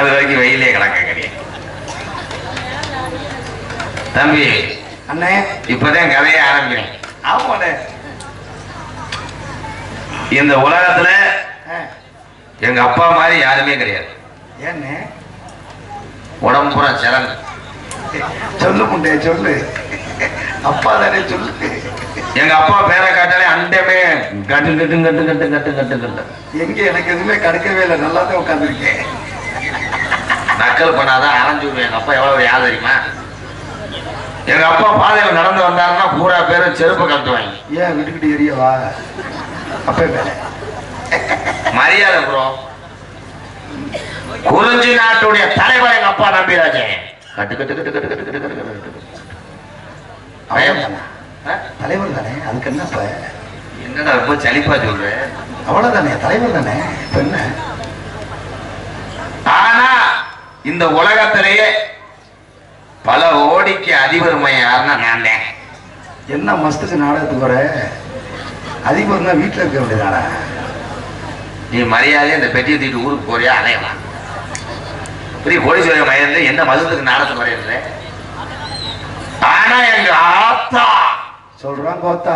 அது வரைக்கும் வெயிலே கிடக்க கிடையாது தம்பி அண்ணே. இப்பதான் கதையை ஆரம்பிக்கிறேன். ஆமாண்ணே. இந்த உலகத்துல எங்க அப்பா மாதிரி யாருமே கிடையாது. ஏண்ணே. உடம்பு பூரா சிறங்கு சொல்லு முண்டே சொல்லு. அப்பா தானே சொல்லு. எங்க அப்பா பேரை காட்டாலே அண்டமே கட்டு கட்டு கட்டு கட்டு கட்டு கட்டு கட்டு. எங்க எனக்கு எதுவுமே கிடைக்கவே இல்லை. நல்லா தான் உட்காந்துருக்கேன் நக்கல் பண்ணாதான் அரைஞ்சு விடுவேன். எங்க அப்பா எவ்வளவு யார் தெரியுமா? எங்க அப்பா பாதையில நடந்து வந்தாருன்னா பூரா பேரும் செருப்பு கட்டுவாங்க ஏன் விட்டுக்கிட்டு எரியவா அப்ப மேல. மரியாதை ப்ரோ குறிஞ்சி நாட்டுடைய தலைவர் எங்க அப்பா நம்பிராஜன் கட்டு கட்டு கட்டு கட்டு கட்டு கட்டு கட்டு கட்டு? தலைவர் தானே? அதுக்கு என்னப்ப என்னடா ரொம்ப சலிப்பா சொல்றேன் அவ்வளவுதானே? தலைவர் தானே? இப்ப என்ன? இந்த உலகத்திலேயே பல ஓடிக்கு அதிபர் மையம் யாருன்னா நான் தான். என்ன மஸ்துக்கு நாடகத்துக்கு வர அதிபர்னா வீட்டுல இருக்க வேண்டியதானே? நீ மரியாதையா இந்த பெட்டியை தூக்கிட்டு ஊருக்கு போறியா? அலையலாம் பெரிய கோடீஸ்வரர் மையத்துல என்ன மதத்துக்கு நாடகத்துக்கு வரையிற ஆனா எங்க ஆத்தா. சொல்றான் கோத்தா.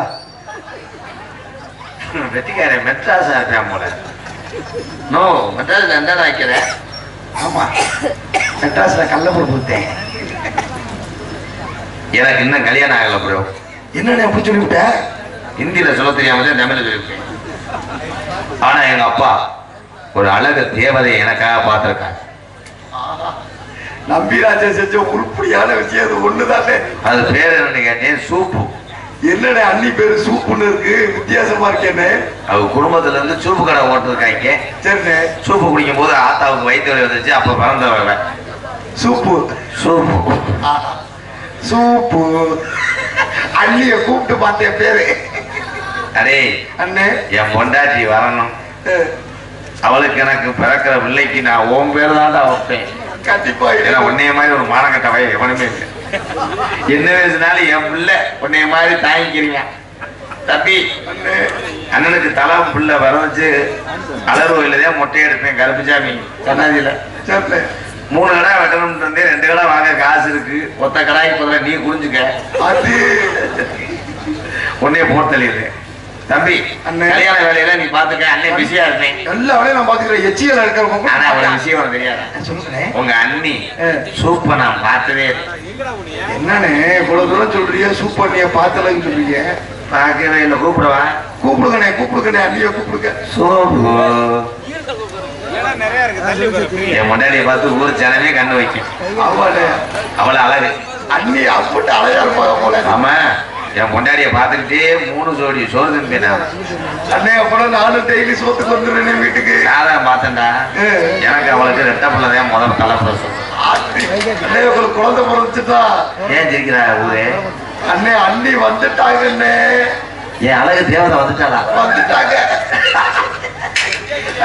வெட்டிக்காரன் மெட்ராஸா இருக்கான் போல. நோ மெட்ராஸ்ல எந்த வைக்கிற. ஆமா. மெட்ராஸ்ல கள்ளப்பூர் பூத்தேன் எனக்கு இன்னும் கல்யாணம் ஆகல ப்ரோ என்னண்ணே அப்படி சொல்லிவிட்ட? ஹிந்தியில சொல்ல தெரியாம தான் தமிழ்ல சொல்லியிருக்கேன் ஆனா எங்க அப்பா ஒரு அழகு தேவதை எனக்காக பார்த்திருக்காங்க நம்பிராஜா செஞ்ச உருப்படியான விஷயம் அது ஒண்ணுதானே அது பேர் என்னன்னு கேட்டேன் சூப்பு. என்னண்ணே அண்ணி பேரு சூப்புன்னு இருக்கு? வித்தியாசமா இருக்கேனே அவங்க குடும்பத்துல இருந்து சூப்பு கடை ஓட்டிருக்காங்க. சரிண்ணே. சூப்பு குடிக்கும் போது ஆத்தாவுக்கு வயிற்று வலி வந்துச்சு அப்ப பிறந்தவங்க சூப்பு. சூப்பு. சூப்பு. அண்ணிய கூப்பிட்டு பார்த்தேன் பேரு. அடே அண்ணே. என் பொண்டாட்டி வரணும். அவளுக்கு எனக்கு பிறக்கிற பிள்ளைக்கு நான் ஓம் பேர் தான்டா வைப்பேன். கண்டிப்பா. உன்னைய மாதிரி ஒரு மானக்கட்ட வய எவனுமே இல்லை. என்ன வயசுனாலும் என் பிள்ளை உன்னைய மாதிரி தாங்கிக்கிறீங்க. தம்பி அண்ணே அண்ணனுக்கு தலை பிள்ளை வர வச்சு அலர் கோயில்தான் மொட்டை எடுப்பேன் கருப்புசாமி சரிண்ணே மூணு கடை வெட்டணும்னு இருந்தேன் ரெண்டு கடை வாங்க காசு இருக்கு. ஒத்த கடாய்க்கு பதிலா நீ குடிஞ்சுக்க. அது. உன்னைய போட்டு தள்ளிடுறேன் தம்பி அண்ணே. கல்யாண வேலையில நீ பாத்துக்க அண்ணன் பிஸியா இருப்பேன். எல்லா வேலையும் நான் பாத்துக்கிறேன் எச்சியல் ஆனா ஒரு இருக்கிறவங்க விஷயம் உனக்கு தெரியாதா? சொல்லுங்க உங்க அண்ணி. சூப்பர் நான் பார்த்ததே. என்னண்ணே இவ்வளவு தூரம் சொல்றீங்க சூப்பர் நீ பார்த்தலன்னு சொல்றீங்க. பார்க்கவே இல்லை. கூப்பிடுவா? கூப்பிடுங்கண்ணே கூப்பிடுங்கண்ணே அண்ணிய கூப்பிடுங்க. சோப்பு என் முன்னாடியை பார்த்து ஊர் ஜனமே கண்ணு வைக்கும். அவ்வளவு அழகு. அண்ணி அப்பட்டு அழகா இருப்பாங்க போல. ஆமா. என் பொண்டாடிய பார்த்துக்கிட்டே மூணு ஜோடி சோறு திம்பினா அண்ணே அப்புறம் நானும் டெய்லி சோத்துக்கு வந்துடுறேன் வீட்டுக்கு. சாதா பார்த்தேன்டா. எனக்கு அவளுக்கு ரெட்ட பிள்ளைதான் முதல் கலப்பிரசம். அண்ணே உங்களுக்கு குழந்தை பிறந்துச்சுட்டா ஏன் சிரிக்கிறா ஊரே? அண்ணே அண்ணி வந்துட்டாங்க அண்ணே. என் அழகு தேவதை வந்துட்டாளா? வந்துட்டாங்க.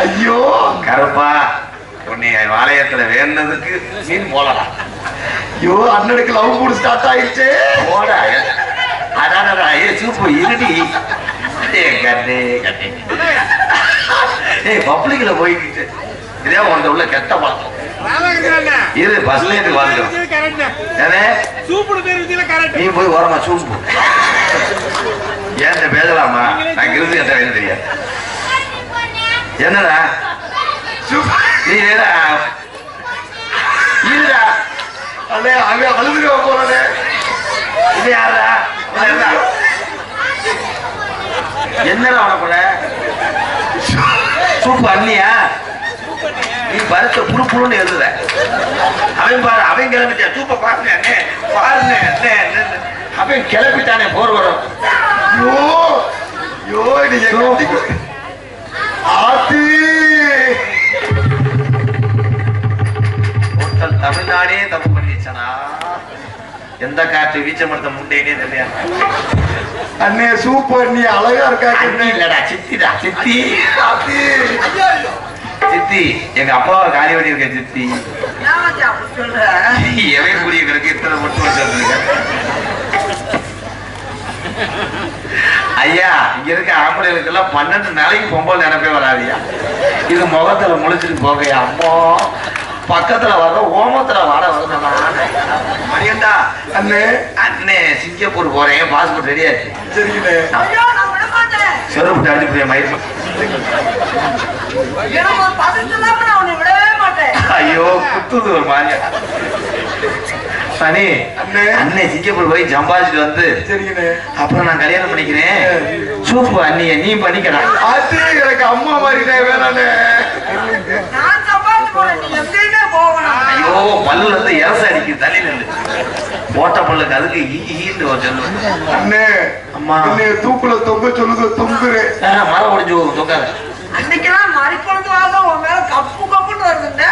ஐயோ. கருப்பா உன்னை வாளையத்துல வேணுனதுக்கு மீன் போடலாம். ஐயோ அண்ணனுக்கு லவ் மூடு ஸ்டார்ட் ஆயிடுச்சு. போட அடாடா ஏ சூப்பு இருடி. கண்ணே கண்ணே. பப்ளிக்ல போய்கிட்டு இதே உன்ட உள்ள கெட்ட பழக்கம். இரு பஸ்ல இருந்து ஏனே நீ போய் ஓரமா சூப்பு. ஏன் பேசலாமா நான் கட்ட வேணும் தெரியாது. என்னடா? நீ இருடா. அண்ணே இது யாரா இது யாரா? என்னடா உனக்குள்ள சூப்பு அண்ணியா? நீ பருத்த புழு புழுன்னு எழுதுற. அவன் பாரு அவன் கிளம்பிட்டான் சூப்ப பாருங்க அண்ணே பாருங்க அண்ணே அண்ணே. அவன் கிளப்பிட்டானே போர் வரும். ஐயோ நீங்க கட்டி ஆத்தி தமிழ்நாடே தப்பு பண்ணிச்சனா எந்த காற்று வீச்சமடுத்த முண்டேனே தெரியாது. அண்ணே சூப்பர் நீ அழகா இருக்கா? இல்லடா சித்திடா சித்தி. சித்தி. எங்க அப்பாவை காலி பண்ணி இருக்க சித்தி புரிய கிடக்கு இத்தனை மட்டும் வச்சிருக்க? ஐயா இங்க இருக்க ஆம்பளைகளுக்கு எல்லாம் பன்னெண்டு நாளைக்கு பொம்பளை நினைப்பே வராதியா இது முகத்துல முழிச்சிட்டு போகையா? அம்மா. பக்கத்துல வர ஓமத்துல வர மணியண்டா அண்ணே. அண்ணே சிங்கப்பூர் போறேன். பாஸ்போர்ட் ரெடியாச்சு சரிங்கண்ணே. செருப்பு மயிர் ஐயோ குத்துது ஒரு மாதிரியா சனி அண்ணே. அண்ணே சிங்கப்பூர் போய் சம்பாதிச்சுட்டு வந்து. அப்புறம் நான் கல்யாணம் பண்ணிக்கிறேன். சூப்பு அண்ணிய நீ பண்ணிக்கடா. ஆத்தி எனக்கு அம்மா மாதிரிண்ணே வேணாண்ணே. ஐயோ பல்லுல இருந்து இறச தள்ளி நின்று போட்ட பல்லுக்கு அதுக்கு ஈ ஈன்னு ஒரு சொல்லு அண்ணே அம்மா. தூக்குல தொங்க சொல்லுங்க தொங்குறேன். ஆ, மரம் ஒடிஞ்சு போகும் தொங்காத. அன்னைக்கெல்லாம் மறிக்கொழுந்து வாசம் உன் மேல கப்பு கப்புன்னு வருதுங்க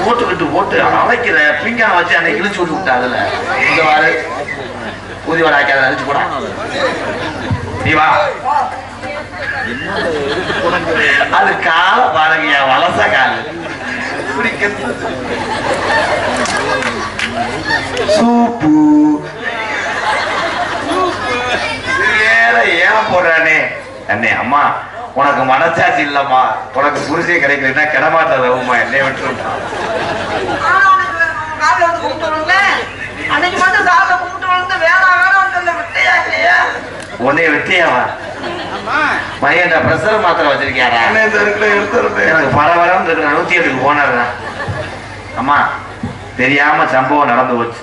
போட்டுக்கிட்டு போட்டு அழைக்கிற பிங்கான வச்சு அன்னைக்கு இழுச்சு விட்டு விட்டா அதுல. இந்த வாரு ஊதி வர ஆக்காத அழிச்சு போடா. நீ வா. அது கால பாருங்க வலச கால். சூப்பு. வேற ஏன் போடுறானே? அண்ணே அம்மா உனக்கு மனசாட்சி இல்லம்மா. உனக்கு புரிசே கிடைக்கலன்னா கிடமாட்டாத உமா என்னை இல்லையா? உன்னை வெட்டியாவா மணியண்டா பிரஷர் மாத்திரை வச்சிருக்கியாரா எனக்கு பரவரம் இருக்கிற நூத்தி எட்டுக்கு போனாருடா அம்மா தெரியாம சம்பவம் நடந்து போச்சு.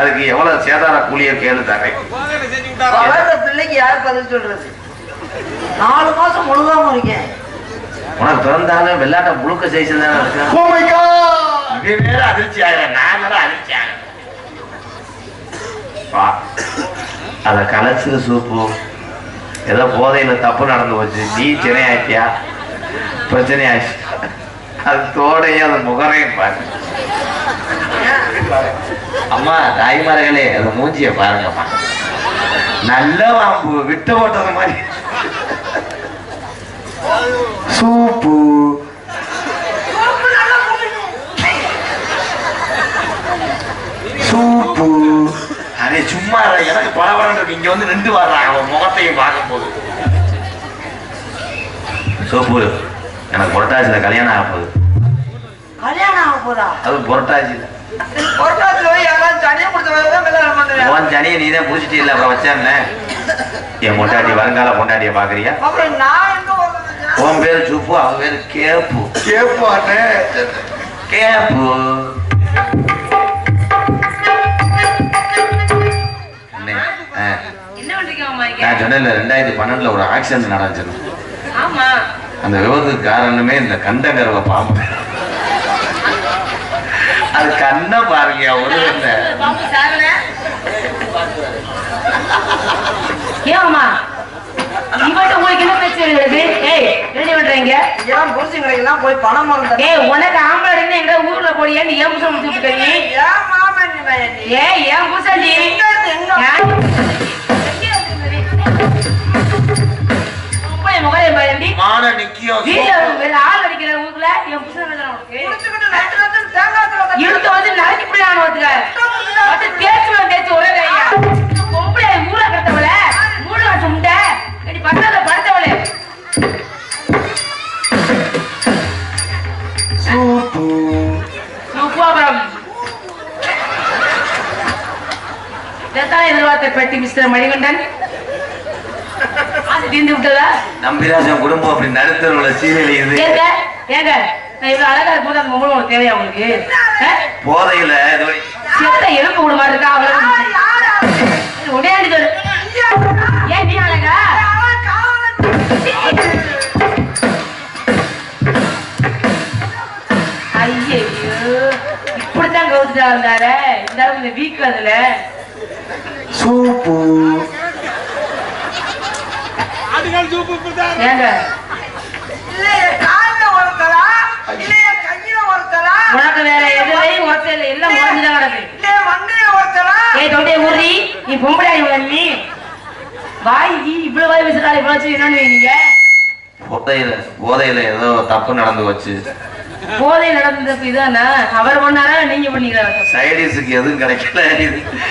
அதுக்கு எவ்வளவு சேதார கூலியை கேளு தரேன். வளர்ந்த பிள்ளைக்கு யார் பதில் சொல்றது? நாலு மாசம் முழுகாம இருக்கேன். உனக்கு பிறந்தாலும் வெள்ளாட்ட முழுக்க இருக்கு வேற அதிர்ச்சி ஆகிறேன் நான் வேற அதிர்ச்சி ஆகிறேன் அத கலைச்சிரு சூப்பு. ஏதோ போதையில தப்பு நடந்து போச்சு. நீ சினை பிரச்சனையாச்சு. அது தோடையும் அது முகரையும் பாரு அம்மா தாய்மார்களே அது மூஞ்சிய பாருங்கம்மா. நல்ல வாம்பு விட்டு போட்டது மாதிரி. சூப்பு. சூப்பு. அரே சும்மா எனக்கு பரவாயில்ல இருக்கு இங்க வந்து நின்று வர்றான் அவன் முகத்தையும் பார்க்கும்போது. சோப்பு. எனக்கு புரட்டாசியில கல்யாணம் ஆக போகுது. கல்யாணம் ஆக போதா? அது புரட்டாசியில நீ தான் இல்லை அப்புறம் வச்சேன்ன என் பொண்டாட்டி வருங்கால பொண்டாட்டிய பாக்குறியா உன் பேரு சுப்பு அவன் பேரு கேப்பு. கேப்பானே கேப்பு. நான் சொன்னேன்ல ரெண்டாயிரத்தி பன்னெண்டுல ஒரு ஆக்சிடென்ட் நடந்துச்சு ஆமா. அந்த விபத்துக்கு காரணமே இந்த கண்டங்கரவ பாம்பு அது கண்ணை பாருங்க ஒரு ஏமா இவன்ட்ட உங்களுக்கு என்ன பிரச்சனை இருக்குது ஏய் என்ன பண்றீங்க? ஏன் புரிச்சுங்களுக்கெல்லாம் போய் பணம் மரம் ஏய் உனக்கு ஆம்பளை இருந்து எங்க ஊர்ல போடியான்னு ஏன் புருஷன் முடிச்சுட்டு நீ ஏன் மாமன் நீ பையன் நீ? ஏய் ஏன் புருஷன் நீ? எங்க எங்க? முகலை பயண்டி மான நிக்கியோ வீட்டுல வேற ஆள் அடிக்கிற ஊர்ல என் வந்து இழுத்து நறுக்கி பிடிக்கான ஒருத்தர தேய்ச்சு வந்து தேய்ச்சு ஒரே கையா பொம்பளை மூளை கட்டவள மூளை சுண்ட இடி பக்கத்துல படுத்தவளே. எதிர்பார்த்த பெட்டி மிஸ்டர் மணிகண்டன். தீர்ந்து விட்டதா நம்பிராஜன் குடும்பம் அப்படி நடுத்தருவுல சீரியல் இது ஏங்க இவ்வளவு அழகா இருக்கும்போது அந்த பொம்பளை உனக்கு தேவையா உங்களுக்கு? போதையில இது செத்த எலும்பு மாதிரி இருக்கா? அவ்வளவு? உடையாண்டு ஏன் நீ அழகா. ஐயோ இப்படித்தான் கவுத்துட்டா இருந்தாரு இந்த வீக் அதுல. சூப்பு ஏங்க இல்ல என் கால்ல ஒருத்தரா? இல்ல என் கையில ஒருத்தரா? உனக்கு வேற எதுலையும் ஒருத்தர் இல்லை. எல்லாம் முடிஞ்சுதான் கிடக்கு? ஏய் தொண்டை ஊறி நீ பொம்பளை நீ? வாய் இவ்வளவு வாய் பேசுறா இவ்வளவு என்னன்னு நீங்க போதையில போதையில ஏதோ தப்பு நடந்து வச்சு போதை நடந்தது இதானா? அவர் பண்ணாரா நீங்க பண்ணீங்களா சைடிஸுக்கு எதுவும் கிடைக்கல.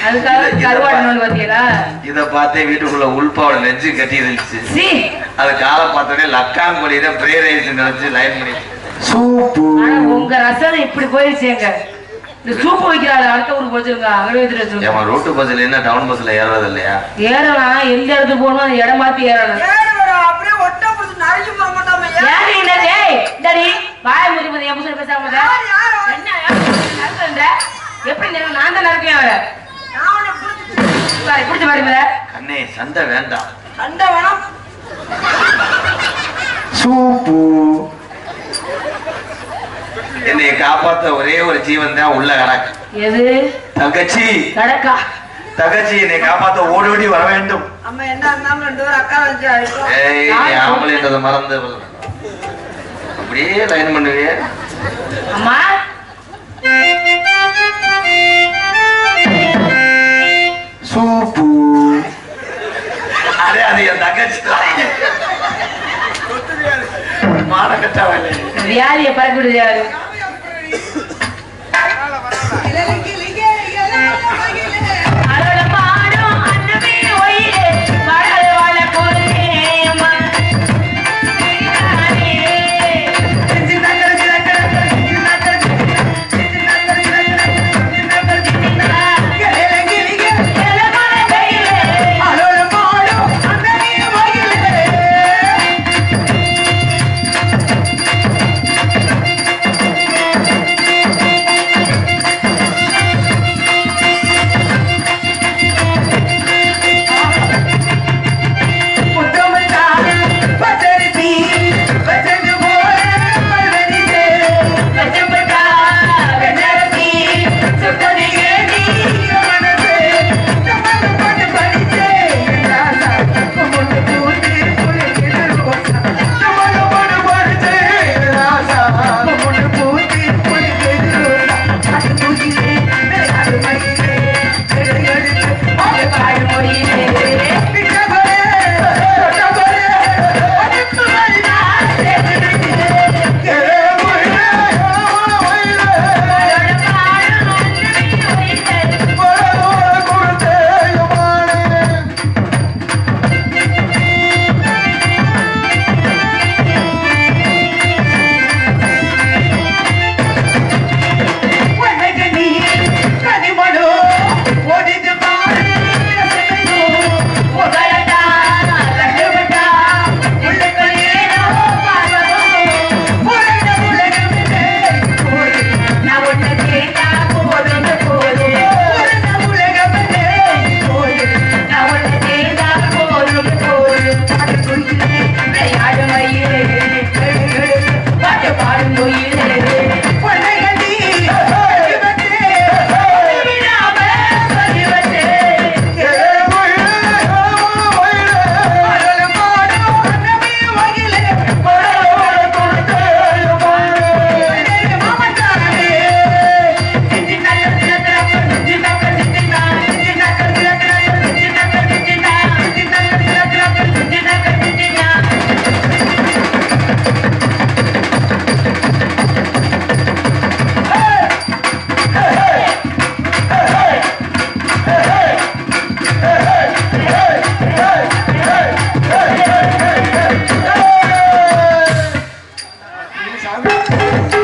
அதுக்காக கருவாடு பா- நோண்டு பார்த்தீங்களா? இத பார்த்தே வீட்டுக்குள்ள உள்பாவோட நெஞ்சு கட்டி இருந்துச்சு சி. அது காலை பார்த்தோடனே லக்காங்குடி தான் ப்ரே ரைஸ் நினைச்சு லைன் பண்ணி சூப்பு. உங்க ரசம் இப்படி போயிருச்சேங்க இந்த சூப்பு வைக்கிறாள் அடுத்த ஊருக்கு போச்சுங்க. வச்சுருங்க. ஏமா ரோட்டு பஸ்ல என்ன டவுன் பஸ்ல ஏறது இல்லையா? ஏறலாம். எந்த இடத்துக்கு போகணும் அந்த இடம் மாத்தி ஏறணும். ஏறு வர, அப்படியே ஒட்டை போக? ஏறி வாய முடி முடி என் புருஷன் பேசாம? என்ன? எப்படி நான் தான் நறுக்கேன் அவரை. பிடிச்சு மேல கண்ணே சண்டை வேண்டாம். சண்டை வேணாம். சூப்பு. என்னை காப்பாத்த ஒரே ஒரு ஜீவன் தான் உள்ள கிடக்கு. எது? தங்கச்சி. கடக்கா? தங்கச்சி என்னை காப்பாத்த ஓடி ஓடி வர வேண்டும். நம்ம என்ன இருந்தாலும் ரெண்டு பேரும் அக்கா வச்சு மறந்து அப்படியே லைன் பண்ணுவியே அம்மா? சூப்பு. அதே அது என் தங்கச்சி மானக்கட்டவளே வியாதியை பறக்க விடுது சாமி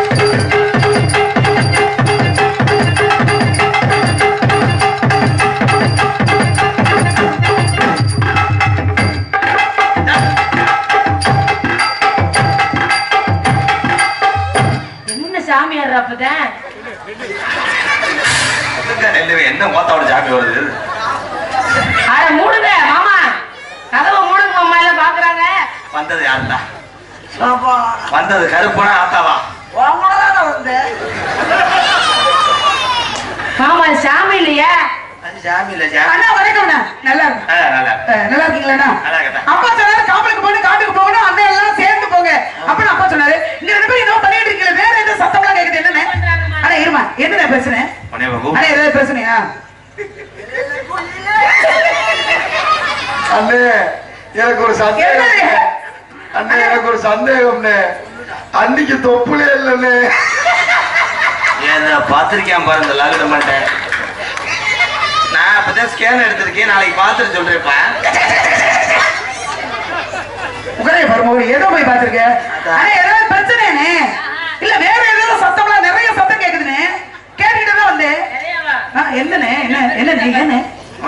எனக்கு ஒரு சந்தேகம். அண்ணே எனக்கு ஒரு சந்தேகம்ண்ணே. அன்னைக்கு தொப்புலே இல்லைண்ணே. ஏதோ பார்த்திருக்கேன் பாரு இந்த லாக்டவுன் பண்ணிட்டேன் நான் அப்பதான் ஸ்கேன் எடுத்திருக்கேன் நாளைக்கு பார்த்துட்டு சொல்றேன்ப்பா. உகரே பரம ஏதோ போய் பாத்துருக்க அதான். அண்ணா ஏதாவது பிரச்சனைனே இல்ல வேற ஏதோ சத்தம்லாம் நிறைய சத்தம் கேக்குதுண்ணே. கேட்டுக்கிட்டு தான் வந்தேன். ஆ, என்னண்ணே என்ன என்னண்ணே? என்ன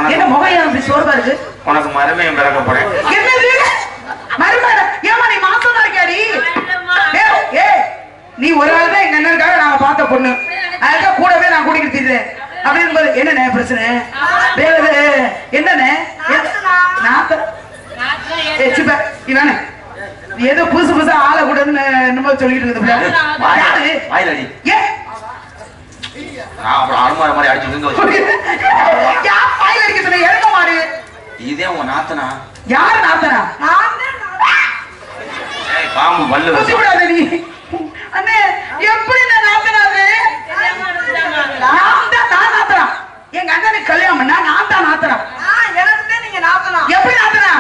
என்ன முகம் அப்படி சோர்வா இருக்கு? உனக்கு மருமையும் பிறக்க போறேன். என்னது மருமகன் ஏமா நீ மாசம் ஏய், நீ? ஒரு ஆள் தான் எங்க அண்ணனுக்காக நாங்க பார்த்த பொண்ணு. அதுக்காக கூடவே நான் கூட்டிக்கிட்டு திரிறேன் அப்படின்னு போது என்னண்ணே பிரச்சனை? என்னண்ணே? இவனே நீ ஏதோ புதுசு புதுசா ஆளை கூட என்னமோ சொல்லிட்டு அடி. ஏன் நான் அப்புறம் அனுமார மாதிரி அடிச்சு விழுந்து வச்சு யார்? வாயில அடிக்க சொன்ன எரும மாடு இதே உன் நாத்தனா? யார் நாத்தனா? பாம்பு வச்சு விடாத நீ. அண்ணே எப்படி நான் நாத்தனாது நான் தான் நான் நாத்தனா. எங்க அண்ணனுக்கு கல்யாணம் பண்ணா நான் தான் நாத்தனா. ஆ, எனக்கு நீங்க நாத்தனா. எப்படி நாத்தனா?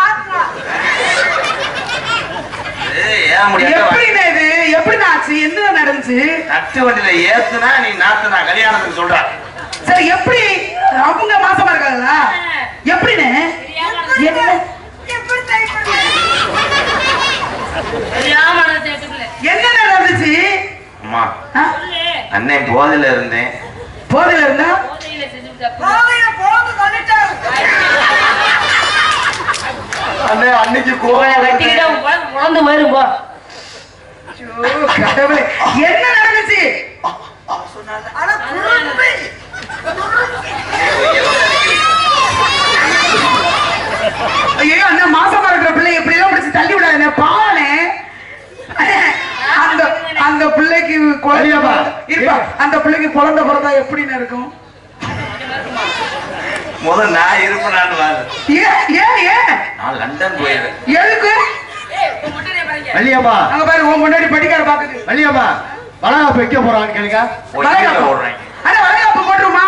நாத்தனா. எப்படிண்ணே இது? எப்படி ஆச்சு? என்ன நடந்துச்சு? தட்டு வண்டியில ஏத்துனா நீ நாத்தனா? கல்யாணத்துக்கு சொல்ற. சரி எப்படி? அவங்க மாசமா இருக்காங்களா? எப்படிண்ணே? என்ன? நடந்துச்சு? அம்மா? அண்ணன் போதையில இருந்தேன். போதையில இருந்தா. அண்ணே அன்னைக்கு குழந்தை போ. என்ன நடந்துச்சு. ஐயோ அண்ணா மாசமா இருக்கிற பிள்ளை எப்படி எல்லாம் பிடிச்சு தள்ளி விடாத பாவனே. அந்த அந்த பிள்ளைக்கு குழந்தை ஐயாப்பா. இருப்பா அந்த பிள்ளைக்கு குழந்தை பிறந்தா எப்படின்னு இருக்கும்? முதல் நான் இருப்பேனான்னு வாரு ஏன் ஏன் ஏன் நான் லண்டன் போயிருவேன். எதுக்கு? வள்ளியம்மா அங்க பாரு உன் முன்னாடி படிக்கார பாக்குது. வள்ளியம்மா வளகாப்பு வைக்க போறான்னு கேளுங்க. ஓடுறேன் அண்ணா வளைகாப்பு போட்டுருமா?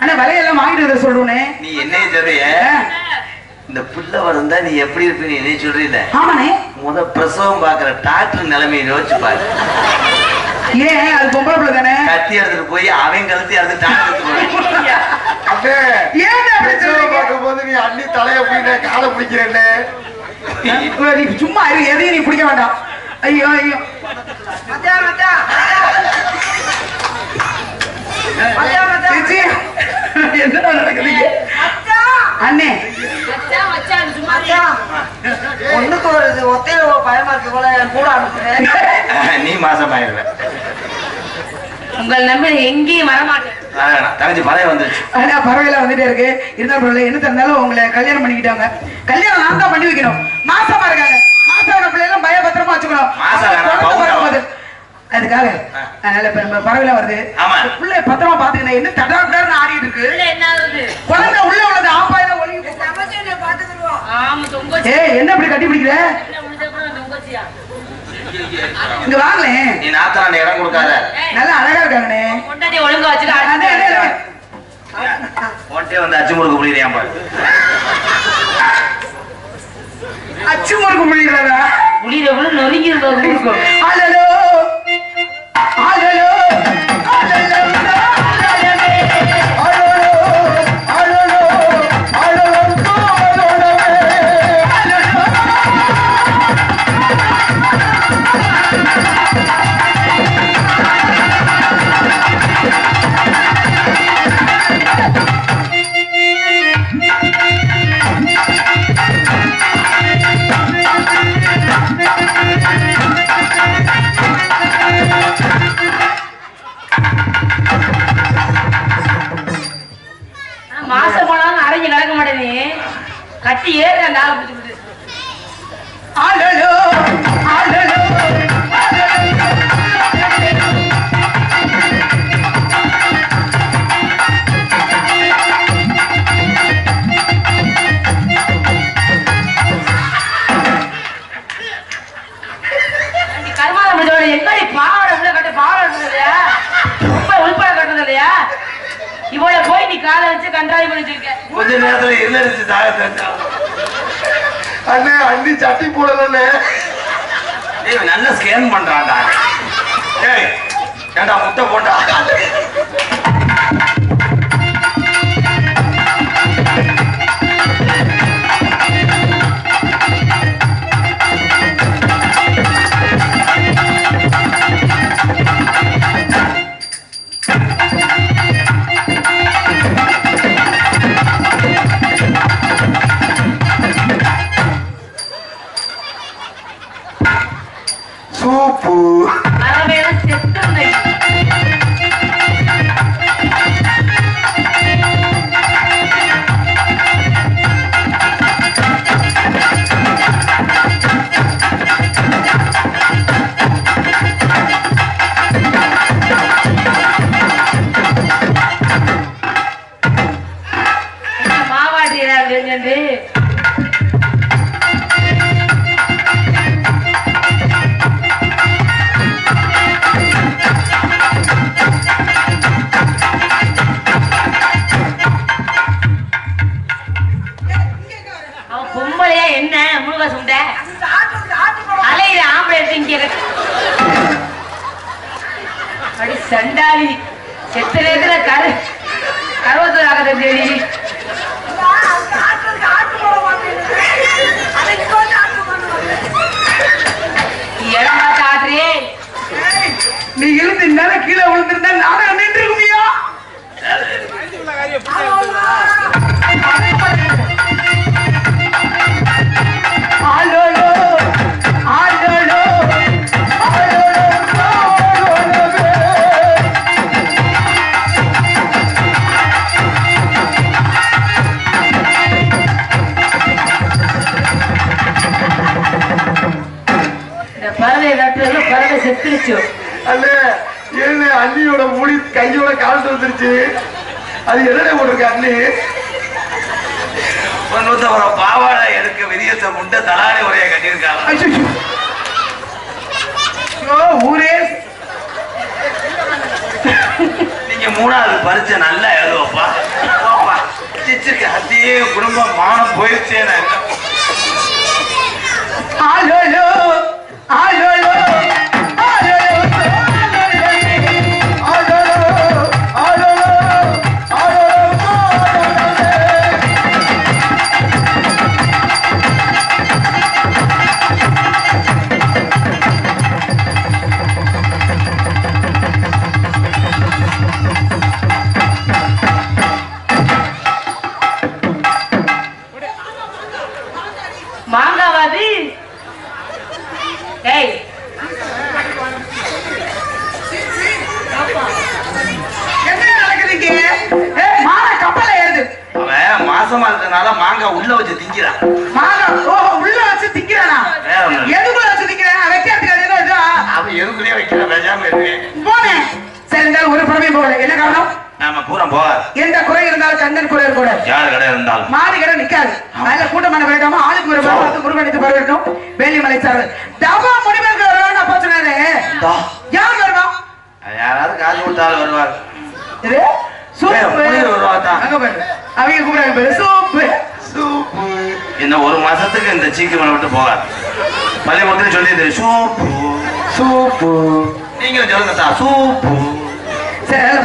அண்ணா வளையெல்லாம் வாங்கிட்டு வர சொல்றேனே. நீ என்னைய சொல்றிய? இந்த புள்ள வந்தா நீ எப்படி இருப்ப நீ என்ன சொல்றீல ஆமாண்ணே. முத பிரசவம் பாக்குற டாக்டர் நிலைமையை யோசிச்சு பாரு. ஏன்? அது பொம்பளை பிள்ளை தானே? கத்தி எடுத்துட்டு போய் அவன் கழுத்தி எடுத்து டாக்டர் அண்ணே ஏன் சொல்றீங்க? பார்க்கும்போது நீ அண்ணி தலைய பிடிக்கிற காலை பிடிக்கிறேன்னு. சும்மா இரு எதையும் நீ பிடிக்க வேண்டாம். ஐயோ ஐயோ. மச்சான், மச்சான், என்ன நடக்குதுங்க? மச்சான், அண்ணே. மச்சான். ஒண்ணுக்கு ஒரு இது ஒத்தையில ஒரு பயமா இருக்கு போல கூட அனுப்புறேன். நீ மாசமாயிருவ. உங்கள் நம்பி எங்கேயும் வரமாட்டேன். தங்கச்சி பழைய வந்துருச்சு. ஆனா வந்துட்டே இருக்கு. இருந்தாலும் பரவாயில்ல என்ன தந்தாலும் உங்களை கல்யாணம் பண்ணிக்கிட்டாங்க. கல்யாணம் நான் தான் பண்ணி வைக்கணும். மாசமா இருக்காங்க. மாசமான பிள்ளைலாம் பய பத்திரமா வச்சுக்கணும். மாசம் அதுக்காக. அதனால இப்ப நம்ம பறவையில வருது. ஆமா. பிள்ளை பத்திரமா பாத்துக்கணும் என்ன தடான்னு ஆடிட்டு இருக்கு. என்ன ஆகுது? குழந்தை உள்ள உள்ளது ஆப்பாயில ஒளி. தங்கச்சியை பாத்துக்கிடுவோம் ஆமா தொங்கச்சி. ஏய் என்ன இப்படி கட்டி பிடிக்கிற? இங்க வாங்களேன் நீ நாத்தனாண்ட இடம் கொடுக்காத. நல்லா அழகா இருக்காங்கண்ணே. கொண்டாடி ஒழுங்கா. வச்சுட்டு உன்ட்டே வந்து அச்சு முறுக்கு புரியுறியான் பாரு. அச்சு முறுக்கு முடிகிறதா முடியறவங்களும் நொறுங்கி இருந்தவங்க இருக்கும் கட்டி ஏறு அந்த ஆளை பிடிச்சிக்கிட்டு ஏன் நல்லா பண்றான்டா ஏய் ஏண்டா முட்டை போட்டா? எத்தனை இங்க வந்து ஆட்டு பழம் வாங்கிட்டு. இடம் பார்த்து நீ இழுத்து கீழே விழுந்திருந்தா நானும் செத்துருச்சு அண்ணே ஏன்னு அண்ணியோட முடி கையோட காலத்து வந்துருச்சு அது என்னடே போட்டிருக்க அண்ணி? நூத்தவர பாவாடை எடுக்க விதியத்தை முட்டை தலாரி உரைய கட்டியிருக்காங்க. ஊரே. நீங்க மூணாவது பரிச்சை நல்லா எழுதுவப்பா போப்பா சிச்சிருக்கு அதே குடும்பம் மானம் போயிடுச்சே மாங்காய் உள்ள வச்சு திங்கிறான் மான ஓ உள்ள வச்சு இல்ல. எதுக்குள்ள வச்சு திக்கிறேன் வைக்கிறதுக்கு அது என்ன? அவன் எதுக்குள்ளே வைக்கிற? பேசாம இருக்கேன் போனேன் சரி இருந்தாலும் ஒரு பறவை போகல. என்ன காரணம்? நாம பூரா போகாது எந்த குறை இருந்தாலும் கண்ணன் குறை இருக்கக்கூடாது. யார் கடை இருந்தாலும். மாறி கடை நிக்காது. அதுல கூட்டமான வேண்டாம ஆளுக்கு ஒரு பார்த்து முருகனுக்கு வரவேற்கும் வேலிமலை சார். தபா முடிவுக்கு வருவான்னு அப்பா சொன்னாரு. யார் வருவா? யாராவது காசு கொடுத்தாலும் வருவார். இது? சூப்பு ஏய், முனிவர் வருவாதான். அங்க பாரு. அவங்க கூப்பிடாங்க பாரு. சூப்பு. சூப்பு இன்னும் ஒரு மாசத்துக்கு இந்த சீக்கு மலை விட்டு போகாது பள்ளிக்கூடத்துல சொல்லி சூப்பு சூப்பு. நீங்களும் சொல்லுங்க சூப்பு. சரி